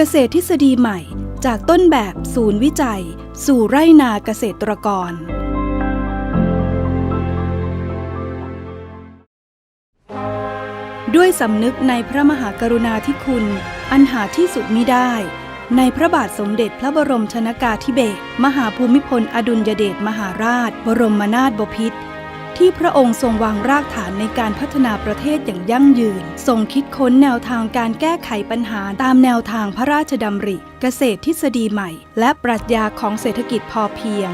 เกษตรทฤษฎีใหม่ จากต้นแบบศูนย์วิจัย สู่ไร่นาเกษตรกร ด้วยสำนึกในพระมหากรุณาธิคุณ อันหาที่สุดมิได้ ในพระบาทสมเด็จพระบรมชนากาธิเบศรมหาภูมิพลอดุลยเดชมหาราช บรมนาถบพิตร ที่พระองค์ทรงวางรากฐานในการพัฒนาประเทศอย่างยั่งยืน ทรงคิดค้นแนวทางการแก้ไขปัญหาตามแนวทางพระราชดำริ เกษตรทฤษฎีใหม่ และปรัชญาของเศรษฐกิจพอเพียง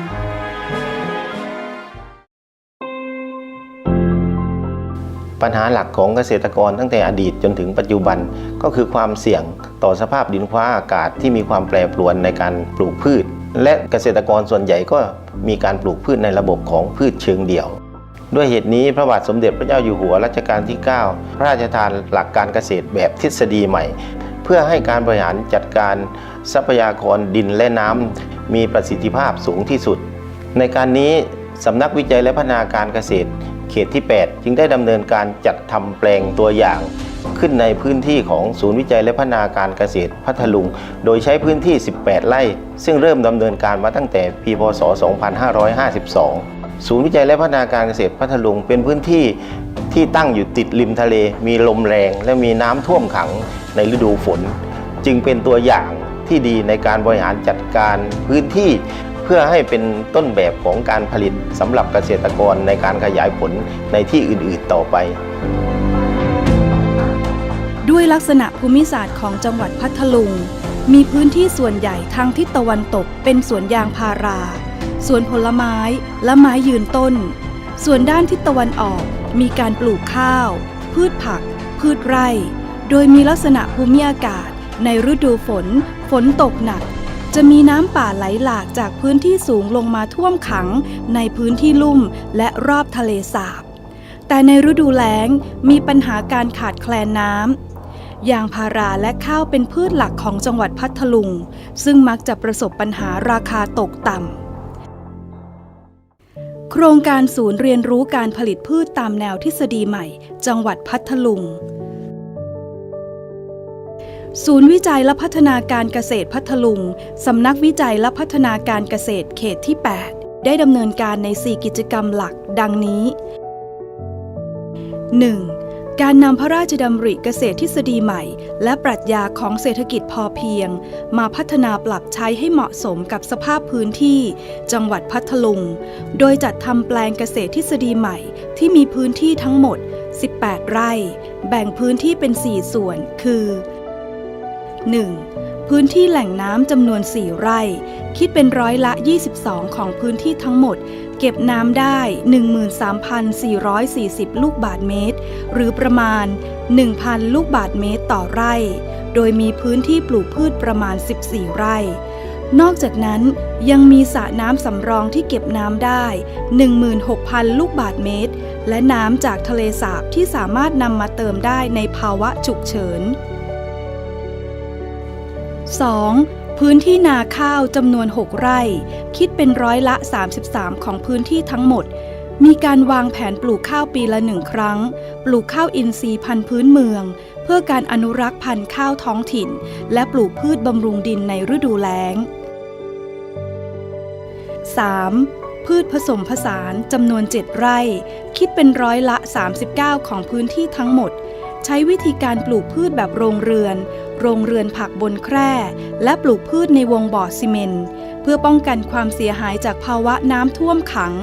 ปัญหาหลักของเกษตรกรตั้งแต่อดีตจนถึงปัจจุบันก็คือความเสี่ยงต่อสภาพดินฟ้าอากาศที่มีความแปรปรวนในการปลูกพืช และเกษตรกรส่วนใหญ่ก็มีการปลูกพืชในระบบของพืชเชิงเดี่ยว ด้วยเหตุนี้พระบาทสมเด็จพระเจ้าอยู่หัวรัชกาลที่ 9 พระราชทานหลักการเกษตรแบบทฤษฎีใหม่ เพื่อให้การบริหารจัดการทรัพยากรดินและน้ำมีประสิทธิภาพสูงที่สุด ในการนี้สำนักวิจัยและพัฒนาการเกษตร เขตที่ 8 จึงได้ดำเนินการจัดทำแปลงตัวอย่าง ขึ้นในพื้นที่ของศูนย์วิจัยและพัฒนาการเกษตรพัทลุง โดยใช้พื้นที่ 18 ไร่ ซึ่งเริ่มดำเนินการมาตั้งแต่ปีพศ 2552 ศูนย์วิจัยและพัฒนาการเกษตรพัทลุง เป็นพื้นที่ที่ตั้งอยู่ติดริมทะเล มีลมแรง และมีน้ำท่วมขังในฤดูฝน จึงเป็นตัวอย่างที่ดีในการบริหารจัดการพื้นที่เพื่อให้เป็นต้นแบบของการผลิตสำหรับเกษตรกรในการขยายผลในที่อื่นๆต่อไป ด้วยลักษณะภูมิศาสตร์ของจังหวัดพัทลุง มีพื้นที่ส่วนใหญ่ทางทิศตะวันตกเป็นสวนยางพารา สวนผลไม้และไม้ยืนต้น ส่วนด้านทิศตะวันออกมีการปลูกข้าว พืชผัก พืชไร่ โดยมีลักษณะภูมิอากาศ ในฤดูฝน ฝนตกหนัก จะมีน้ำป่าไหลหลากจากพื้นที่สูงลงมาท่วมขังในพื้นที่ลุ่มและรอบทะเลสาบ แต่ในฤดูแล้งมีปัญหาการขาดแคลนน้ำยางพาราและข้าวเป็นพืชหลักของจังหวัดพัทลุง ซึ่งมักจะประสบปัญหาราคาตกต่ำ โครงการศูนย์เรียนรู้การผลิตพืชตามแนวทฤษฎีใหม่ จังหวัดพัทลุง ศูนย์วิจัยและพัฒนาการเกษตรพัทลุง สำนักวิจัยและพัฒนาการเกษตรเขตที่ 8 ได้ดำเนินการใน 4 กิจกรรมหลัก ดังนี้ 1. การนำพระราชดำริเกษตรทฤษฎีใหม่ และปรัชญาของเศรษฐกิจพอเพียง มาพัฒนาปรับใช้ให้เหมาะสมกับสภาพพื้นที่ จังหวัดพัทลุง โดยจัดทำแปลงเกษตรทฤษฎีใหม่ ที่มีพื้นที่ทั้งหมด 18 ไร่ แบ่งพื้นที่เป็น 4 ส่วน คือ 1. พื้นที่แหล่งน้ำจำนวน 4 ไร่ คิดเป็นร้อยละ 22 ของพื้นที่ทั้งหมด เก็บน้ำได้ 13,440 ลูกบาทเมตร หรือประมาณ 1,000 ลูกบาทเมตรต่อไร่ โดยมีพื้นที่ปลูกพืชประมาณ 14 ไร่ นอกจากนั้นยังมีสระน้ำสำรองที่เก็บน้ำได้ 16,000 ลูกบาทเมตร และน้ำจากทะเลสาบที่สามารถนำมาเติมได้ในภาวะฉุกเฉิน 2. พื้นที่นาข้าวจำนวน 6 ไร่ คิดเป็นร้อยละ 33 ของพื้นที่ทั้งหมด มีการวางแผนปลูกข้าวปีละหนึ่งครั้ง ปลูกข้าวอินทรีย์พันธุ์พื้นเมือง เพื่อการอนุรักษ์พันธุ์ข้าวท้องถิ่น และปลูกพืชบำรุงดินในฤดูแล้ง 3. พืชผสมผสานจำนวน 7 ไร่ คิดเป็นร้อยละ 39 ของพื้นที่ทั้งหมด ใช้วิธีการปลูกพืชแบบโรงเรือน โรงเรือนผักบนแคร่ และปลูกพืชในวงบ่อซีเมนต์เพื่อป้องกันความเสียหายจากภาวะน้ำท่วมขัง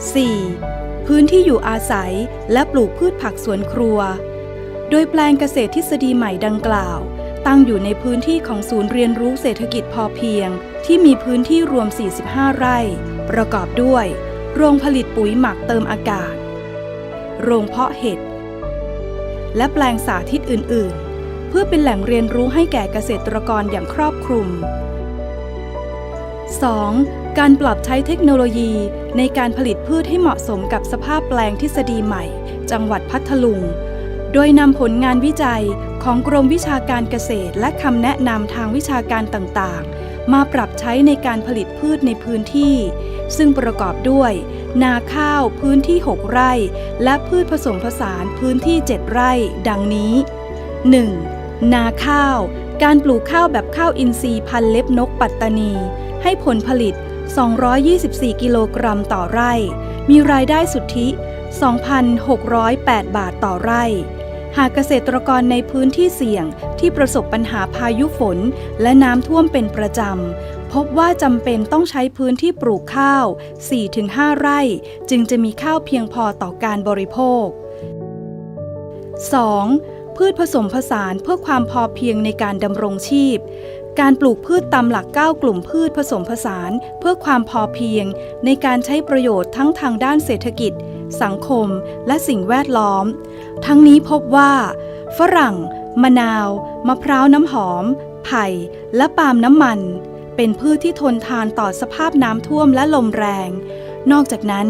4. พื้นที่อยู่อาศัยและปลูกพืชผักสวนครัว โดยแปลงเกษตรทฤษฎีใหม่ดังกล่าว ตั้งอยู่ในพื้นที่ของศูนย์เรียนรู้เศรษฐกิจพอเพียง ที่มีพื้นที่รวม 45 ไร่ ประกอบด้วย โรงผลิตปุ๋ยหมักเติมอากาศ โรงเพาะเห็ด และแปลงสาธิตอื่น ๆ เพื่อเป็นแหล่งเรียนรู้ให้แก่เกษตรกรอย่างครอบคลุม 2. การปรับใช้เทคโนโลยีในการผลิตพืชให้เหมาะสมกับสภาพแปลงทฤษฎีใหม่ จังหวัดพัทลุง โดยนำผลงานวิจัยของกรมวิชาการเกษตร และคำแนะนำทางวิชาการต่างๆ มาปรับใช้ในการผลิตพืชในพื้นที่ ซึ่งประกอบด้วย นาข้าวพื้นที่ 6 ไร่ และพืชผสมผสานพื้นที่ 7 ไร่ ดังนี้ 1. นาข้าว การปลูกข้าวแบบข้าวอินทรีย์พันเล็บนกปัตตานี ให้ผลผลิต 224 กิโลกรัมต่อไร่ มีรายได้สุทธิ 2,608 บาทต่อไร่ หากเกษตรกรในพื้นที่เสี่ยงที่ประสบปัญหาพายุฝนและน้ำท่วมเป็นประจำ พบว่าจำเป็นต้องใช้พื้นที่ปลูกข้าว 4-5 ไร่ จึงจะมีข้าวเพียงพอต่อการบริโภค 2. พืชผสมผสานเพื่อความพอเพียงในการดำรงชีพ การปลูกพืชตามหลัก 9 กลุ่มพืชผสมผสานเพื่อความพอเพียง ในการใช้ประโยชน์ทั้งทางด้านเศรษฐกิจ สังคม และสิ่งแวดล้อม ทั้งนี้พบว่า ฝรั่ง มะนาว มะพร้าวน้ำหอม ไผ่ และปาล์มน้ำมัน เป็นพืชที่ทนทานต่อสภาพน้ำท่วมและลมแรง นอกจากนั้น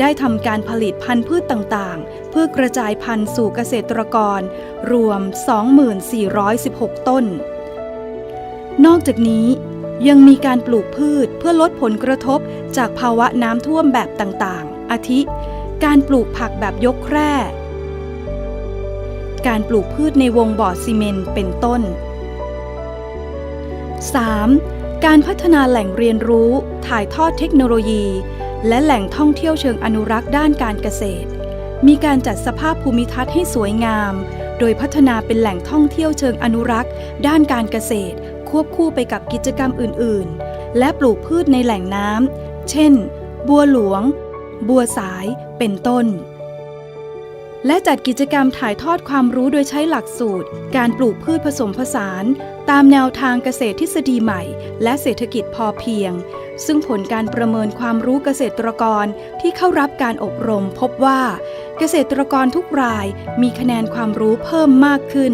ได้ทำการผลิตพันธุ์พืชต่างๆ เพื่อกระจายพันธุ์สู่เกษตรกร รวม 2416 ต้น นอกจากนี้ยังมีการปลูกพืชเพื่อลดผลกระทบจากภาวะน้ำท่วมแบบต่างๆ อาทิ การปลูกผักแบบยกแคร่ การปลูกพืชในวงบ่อซีเมนเป็นต้น 3. การพัฒนาแหล่งเรียนรู้ถ่ายทอดเทคโนโลยี และแหล่งท่องเที่ยวเชิงอนุรักษ์ด้านการเกษตร มีการจัดสภาพภูมิทัศน์ให้สวยงาม โดยพัฒนาเป็นแหล่งท่องเที่ยวเชิงอนุรักษ์ ด้านการเกษตร ควบคู่ไปกับกิจกรรมอื่นๆ และปลูกพืชในแหล่งน้ำ เช่น บัวหลวง บัวสาย เป็นต้น และจัดกิจกรรมถ่ายทอดความรู้โดยใช้หลักสูตร การปลูกพืชผสมผสาน ตามแนวทางเกษตรทฤษฎีใหม่ และเศรษฐกิจพอเพียง ซึ่งผลการประเมินความรู้เกษตรกรที่เข้ารับการอบรมพบว่า เกษตรกรทุกรายมีคะแนนความรู้เพิ่มมากขึ้น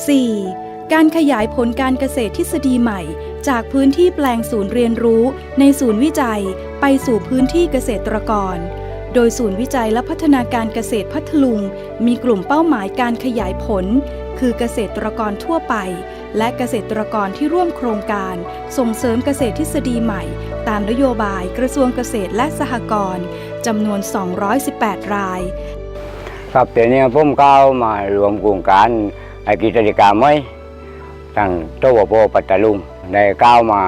4. การขยายผลการเกษตรทฤษฎีใหม่ จากพื้นที่แปลงศูนย์เรียนรู้ ในศูนย์วิจัย ไปสู่พื้นที่เกษตรกร โดยศูนย์วิจัยและพัฒนาการเกษตรพัทลุง มีกลุ่มเป้าหมายการขยายผล คือเกษตรกรทั่วไป และเกษตรกรที่ร่วมโครงการ ส่งเสริมเกษตรทฤษฎีใหม่ ตามนโยบายกระทรวงเกษตรและสหกรณ์จำนวน 218 ราย ครับเดี๋ยวนี้ผมก้าวมารวมโครงการ ไอ้กิจกรรมไว้ตั้งโตวโปปัตตลุงได้ก้าวมา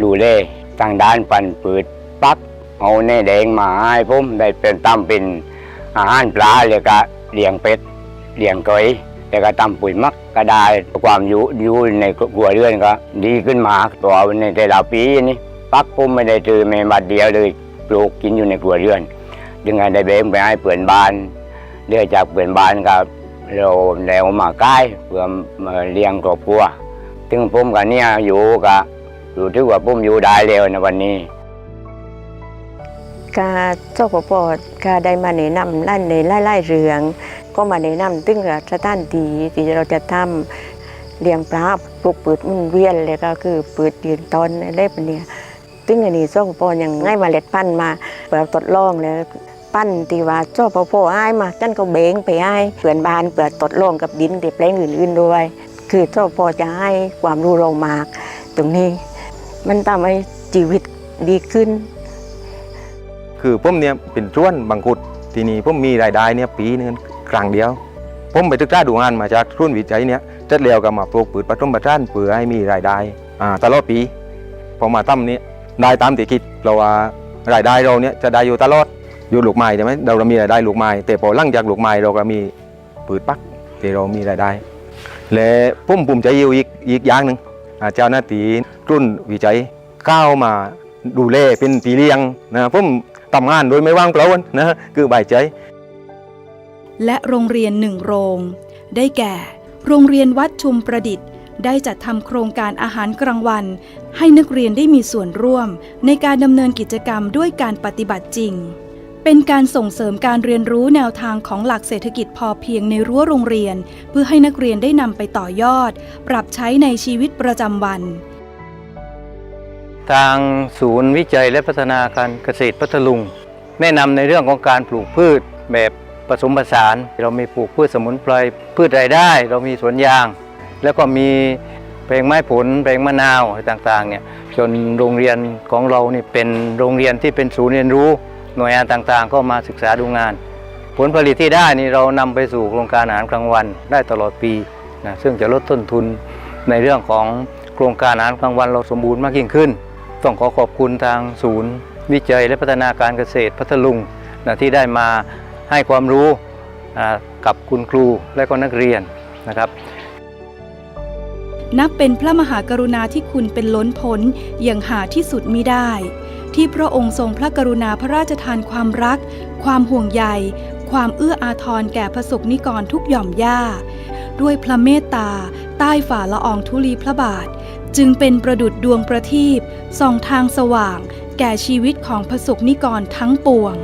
ดูเล่ตั้งด้านปันปืดปักเอาเน่แดงมาให้ผมได้เป็นตั้มเป็นอาหารปลาเลยก็เลี้ยงเป็ดเลี้ยงไก่แล้วก็ตำปุ๋ยมักก็ได้ความอยู่อยู่ในครัวเรือนก็ ดีขึ้นมาตัวในแต่ละปีนี้ปักผมไม่ได้เจอแม่บาดเดียวเลยปลูกกินอยู่ในครัวเรือนจึงไงได้แบ่งไปให้เพื่อนบานเนื่อจากเพื่อนบานกับ เราแล้วมาใกล้เพื่อมาเลี้ยงครอบครัวถึงผมกับเนี่ยอยู่กับรู้ทึกว่าผมอยู่ได้แล้วในวันนี้กาเจ้าปอดกาได้มาแนะนำลั่นในไล่ๆเรือง ก็มาแนะนำตึงกับสถานดีที่เราจะทำเลี้ยงปลาปลูกปืดมุนเวียนเลยก็คือปืดยืนตอนอะไรแบบเนี้ยตึงอันนี้เจ้าปปอยังให้มาเล็ดพันมาเปิดทดลองแล้ว ปั้นตีว่าเจ้าปปอให้มาจันก็เบงไปให้เพื่อนบานเปิดทดลงกับดินเด็แปลงอื่นๆด้วย คือเจ้าปอจะให้ความรู้เรามาก ตรงนี้มันทำให้ชีวิตดีขึ้น คือผมเนี่ยเป็นส่วนบางขุดทีนี้ผมมีรายได้เนี่ยปีนึงครั้งเดียว ผมไปศึกษาดูงานมาจากรุ่นวิจัยเนี่ยเสร็จแล้วก็มาปลูกพืชผสมผสานเพื่อให้มีรายได้ตลอดปีพอมาตั้มนี้ได้ตามที่คิดเราว่ารายได้เราเนี่ยจะได้อยู่ตลอด อยู่ลูกไม้ใช่ไหมเราเรามีรายได้ลูกไม้แต่พอหลังจากลูกไม้เราก็มีพืชปักที่เรามีรายได้ และผมภูมิใจอยู่อีกอีกอย่างหนึ่งเจ้าหน้าที่รุ่นวิจัยก้าวมาดูแลเป็นปีเลี้ยงนะผมทำงานโดยไม่ว่างเปล่านะคือใบายใจ และโรงเรียนหนึ่งโรง ได้แก่ โรงเรียนวัดชุมประดิษฐ์ ได้จัดทำโครงการอาหารกลางวัน ให้นักเรียนได้มีส่วนร่วม ในการดำเนินกิจกรรมด้วยการปฏิบัติจริง เป็นการส่งเสริมการเรียนรู้แนวทางของหลักเศรษฐกิจพอเพียงในรั้วโรงเรียน เพื่อให้นักเรียนได้นำไปต่อยอด ปรับใช้ในชีวิตประจำวัน ทางศูนย์วิจัยและพัฒนาการเกษตรพัทลุง แนะนำในเรื่องของการปลูกพืชแบบผสมผสาน เรามีปลูกพืชสมุนไพรพืชรายได้ เรามีสวนยาง แล้วก็มีแปลงไม้ผลแปลงมะนาวอะไรต่างๆเนี่ยจนโรงเรียนของเรานี่เป็นโรงเรียนที่เป็นศูนย์เรียนรู้ หน่วยงานต่างๆ ก็มาศึกษาดูงาน ผลผลิตที่ได้นี่เรานำไปสู่โครงการอาหารกลางวันได้ตลอดปีนะซึ่งจะลดต้นทุนในเรื่องของโครงการอาหารกลางวันเราสมบูรณ์มากยิ่งขึ้น ต้องขอขอบคุณทางศูนย์ วิจัยและพัฒนาการเกษตรพัทลุงนะที่ได้มาให้ความรู้กับคุณครูและก็นักเรียนนะครับนับเป็นพระมหากรุณาที่คุณเป็นล้นพ้นอย่างหาที่สุดมิได้ ที่พระองค์ทรงพระกรุณาพระราชทานความรัก ความห่วงใย ความเอื้ออาทรแก่พระสกนิกรทุกหย่อมย่า ด้วยพระเมตตา ใต้ฝ่าละอองธุลีพระบาท จึงเป็นประดุดดวงประทีปส่องทางสว่าง แก่ชีวิตของพระสกนิกรทั้งปวง